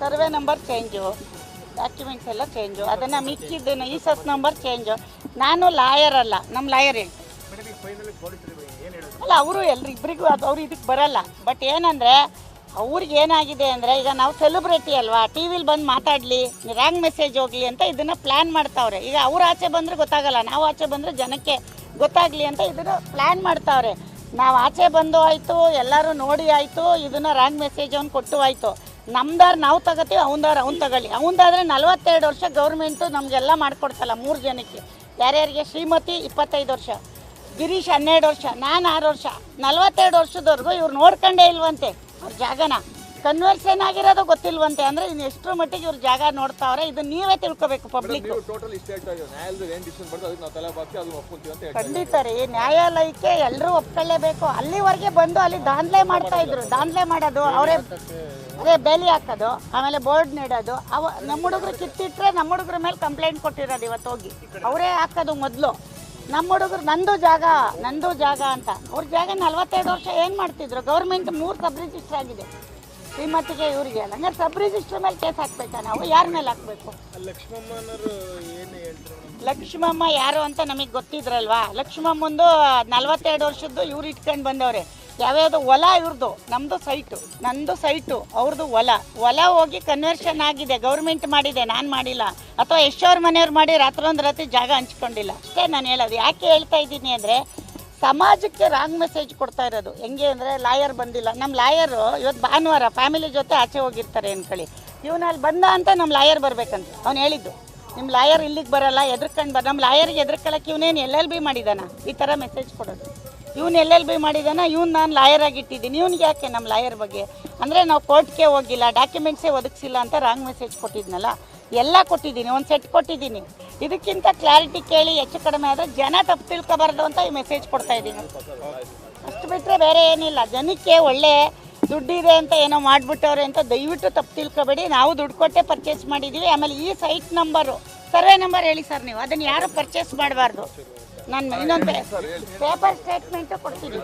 Survey number change documents ಎಲ್ಲ change ಅದನ್ನು ಮಿಕ್ಕಿದ್ದೇನೆ ಈ ಸಸ್ ನಂಬರ್ ಚೇಂಜು. ನಾನು ಲಾಯರ್ ಅಲ್ಲ ನಮ್ಮ ಲಾಯರ್ ಹೇಳಿ. ಅಲ್ಲ ಅವರು ಎಲ್ರಿಬ್ಬರಿಗೂ ಅದು ಅವ್ರು ಇದಕ್ಕೆ ಬರಲ್ಲ. ಬಟ್ ಏನಂದರೆ ಅವ್ರಿಗೆ ಏನಾಗಿದೆ ಅಂದರೆ ಈಗ ನಾವು ಸೆಲೆಬ್ರಿಟಿ ಅಲ್ವಾ ಟಿ ವಿಲಿ ಬಂದು ಮಾತಾಡಲಿ ರಾಂಗ್ ಮೆಸೇಜ್ ಹೋಗಲಿ ಅಂತ ಇದನ್ನು ಪ್ಲ್ಯಾನ್ ಮಾಡ್ತಾವ್ರೆ. ಈಗ ಅವ್ರು ಆಚೆ ಬಂದರೆ ಗೊತ್ತಾಗಲ್ಲ ನಾವು ಆಚೆ ಬಂದರೆ ಜನಕ್ಕೆ ಗೊತ್ತಾಗಲಿ ಅಂತ ಇದನ್ನು ಪ್ಲ್ಯಾನ್ ಮಾಡ್ತಾವ್ರೆ. ನಾವು ಆಚೆ ಬಂದು ಆಯಿತು, ಎಲ್ಲರೂ ನೋಡಿ ಆಯಿತು, ಇದನ್ನು ರಾಂಗ್ ಮೆಸೇಜ್ ಅವ್ನು ಕೊಟ್ಟು ಆಯಿತು. ನಮ್ದಾರು ನಾವು ತಗೋತೀವಿ, ಅವನದಾರು ಅವ್ನು ತಗೊಳ್ಳಿ. ಅವನದಾದ್ರೆ ನಲ್ವತ್ತೆರಡು ವರ್ಷ ಗೌರ್ಮೆಂಟು ನಮಗೆಲ್ಲ ಮಾಡ್ಕೊಡ್ತಲ್ಲ ಮೂರು ಜನಕ್ಕೆ. ಯಾರ್ಯಾರಿಗೆ? ಶ್ರೀಮತಿ ಇಪ್ಪತ್ತೈದು ವರ್ಷ, ಗಿರೀಶ್ ಹನ್ನೆರಡು ವರ್ಷ, ನಾನು ಆರು ವರ್ಷ. ನಲ್ವತ್ತೆರಡು ವರ್ಷದವರೆಗೂ ಇವ್ರು ನೋಡ್ಕೊಂಡೇ ಇಲ್ವಂತೆ. ಅವ್ರ ಜಾಗನ. ಕನ್ವರ್ಸೇನ್ ಆಗಿರೋದು ಗೊತ್ತಿಲ್ವಂತೆ. ಅಂದ್ರೆ ಇನ್ನು ಎಷ್ಟರ ಮಟ್ಟಿಗೆ ಇವ್ರ ಜಾಗ ನೋಡ್ತಾವ್ರೆ. ಇದು ನೀವೇ ತಿಳ್ಕೊಬೇಕು ಪಬ್ಲಿಕ್ ಟೋಟಲ್ ಇಷ್ಟ ಹೇಳ್ತಾ ಇದ್ದೀವಿ ನ್ಯಾಯಾಲಯದ ಏನು ಡಿಸಿಷನ್ ಬರ್ತದೆ ಅದಕ್ಕೆ ನಾವು ತಲೆ ಬಾಕಿ ಅದನ್ನ ಒಪ್ಕೊಂತೀವಿ ಅಂತ ಹೇಳ್ತಾ ಖಂಡಿತ ರೀ. ನ್ಯಾಯಾಲಯಕ್ಕೆ ಎಲ್ಲರೂ ಒಪ್ಕೊಳ್ಳೇಬೇಕು. ಅಲ್ಲಿವರೆಗೆ ಬಂದು ಅಲ್ಲಿ ದಾಂಧಲೆ ಮಾಡ್ತಾ ಇದ್ರು. ದಾಂಧಲೆ ಮಾಡೋದು ಅವರೇ ಅದೇ ಬೇಲಿ ಹಾಕೋದು ಆಮೇಲೆ ಬೋರ್ಡ್ ನೀಡೋದು. ಅವ ನಮ್ಮ ಹುಡುಗರು ಕಿತ್ತಿಟ್ರೆ ನಮ್ಮ ಹುಡುಗರ ಮೇಲೆ ಕಂಪ್ಲೇಂಟ್ ಕೊಟ್ಟಿರೋದು ಇವತ್ತು ಹೋಗಿ. ಅವರೇ ಹಾಕೋದು ಮೊದಲು. ನಮ್ಮ ಹುಡುಗರು ನಂದು ಜಾಗ ನಂದು ಜಾಗ ಅಂತ. ಅವ್ರ ಜಾಗ ನಲ್ವತ್ತೈದು ವರ್ಷ ಏನು ಮಾಡ್ತಿದ್ರು? ಗೌರ್ಮೆಂಟ್ ಮೂರು ಸಬ್ ರಿಜಿಸ್ಟರ್ ಆಗಿದೆ. ಶ್ರೀಮತಿಗೆ ಇವರಿಗೆ ಹಂಗಾರೆ ಸಬ್ ರಿಜಿಸ್ಟರ್ ಮೇಲೆ ಕೇಸ್ ಹಾಕ್ಬೇಕಾ ನಾವು? ಯಾರ ಮೇಲೆ ಹಾಕಬೇಕು? ಲಕ್ಷ್ಮಮ್ಮ ಯಾರು ಅಂತ ನಮಗೆ ಗೊತ್ತಿದ್ರಲ್ವಾ? ಲಕ್ಷ್ಮಮ್ಮಂದು ನಲ್ವತ್ತೆರಡು ವರ್ಷದ್ದು ಇವ್ರು ಇಟ್ಕೊಂಡು ಬಂದವ್ರೆ. ಯಾವ್ಯಾವುದು ಹೊಲ ಇವ್ರದ್ದು ನಮ್ಮದು ಸೈಟು. ನಂದು ಸೈಟು ಅವ್ರದ್ದು ಹೊಲ. ಹೊಲ ಹೋಗಿ ಕನ್ವರ್ಷನ್ ಆಗಿದೆ. ಗೌರ್ಮೆಂಟ್ ಮಾಡಿದೆ ನಾನು ಮಾಡಿಲ್ಲ. ಅಥವಾ ಎಷ್ಟೋರ್ ಮನೆಯವ್ರು ಮಾಡಿ ರಾತ್ರೊಂದು ರಾತ್ರಿ ಜಾಗ ಹಂಚ್ಕೊಂಡಿಲ್ಲ. ಅಷ್ಟೇ ನಾನು ಹೇಳೋದು. ಯಾಕೆ ಹೇಳ್ತಾ ಇದ್ದೀನಿ ಅಂದರೆ ಸಮಾಜಕ್ಕೆ ರಾಂಗ್ ಮೆಸೇಜ್ ಕೊಡ್ತಾ ಇರೋದು. ಹೆಂಗೆ ಅಂದರೆ ಲಾಯರ್ ಬಂದಿಲ್ಲ. ನಮ್ಮ ಲಾಯರು ಇವತ್ತು ಭಾನುವಾರ ಫ್ಯಾಮಿಲಿ ಜೊತೆ ಆಚೆ ಹೋಗಿರ್ತಾರೆ ಇವನು ಇವನಲ್ಲಿ ಬಂದ ಅಂತ ನಮ್ಮ ಲಾಯರ್ ಬರಬೇಕಂತ. ಅವ್ನು ಹೇಳಿದ್ದು. ನಿಮ್ಮ ಲಾಯರ್ ಇಲ್ಲಿಗೆ ಬರಲ್ಲ, ಎದ್ರಕಂಡು ಬರ ನಮ್ಮ ಲಾಯರ್ಗೆ ಎದ್ರಕೊಳ್ಳೋಕೆ ಇವನೇನು ಎಲ್ ಎಲ್ ಬಿ ಮಾಡಿದಾನ? ಈ ಥರ ಮೆಸೇಜ್ ಕೊಡೋದು. ಇವ್ನು ಎಲ್ ಎಲ್ ಬಿ ಮಾಡಿದಾನ, ಇವ್ನು ನಾನು ಲಾಯರ್ ಆಗಿಟ್ಟಿದ್ದೀನಿ. ಇವ್ನಿಗೆ ಯಾಕೆ ನಮ್ಮ ಲಾಯರ್ ಬಗ್ಗೆ? ಅಂದರೆ ನಾವು ಕೋರ್ಟ್ಗೆ ಹೋಗಿಲ್ಲ ಡಾಕ್ಯುಮೆಂಟ್ಸೇ ಒದಗಿಸಿಲ್ಲ ಅಂತ ರಾಂಗ್ ಮೆಸೇಜ್ ಕೊಟ್ಟಿದ್ನಲ್ಲ. ಎಲ್ಲ ಕೊಟ್ಟಿದ್ದೀನಿ, ಒಂದು ಸೆಟ್ ಕೊಟ್ಟಿದ್ದೀನಿ. ಇದಕ್ಕಿಂತ ಕ್ಲಾರಿಟಿ ಕೇಳಿ ಹೆಚ್ಚು ಕಡಿಮೆ ಆದರೆ ಜನ ತಪ್ಪು ತಿಳ್ಕೊಬಾರ್ದು ಅಂತ ಈ ಮೆಸೇಜ್ ಕೊಡ್ತಾ ಇದ್ದೀನಿ. ಅಷ್ಟು ಬಿಟ್ಟರೆ ಬೇರೆ ಏನಿಲ್ಲ. ಜನಕ್ಕೆ ಒಳ್ಳೆ ದುಡ್ಡಿದೆ ಅಂತ ಏನೋ ಮಾಡಿಬಿಟ್ಟವ್ರೆ ಅಂತ ದಯವಿಟ್ಟು ತಪ್ಪು ತಿಳ್ಕೊಬೇಡಿ. ನಾವು ದುಡ್ಡು ಕೊಟ್ಟೆ ಪರ್ಚೇಸ್ ಮಾಡಿದ್ದೀವಿ ಆಮೇಲೆ ಈ ಸೈಟ್ ನಂಬರು ಸರ್ವೆ ನಂಬರ್ ಹೇಳಿ ಸರ್ ನೀವು. ಅದನ್ನು ಯಾರು ಪರ್ಚೇಸ್ ಮಾಡಬಾರ್ದು? ನಾನು ಇನ್ನೊಂದು ಪೇಪರ್ ಸ್ಟೇಟ್ಮೆಂಟು ಕೊಡ್ತೀನಿ.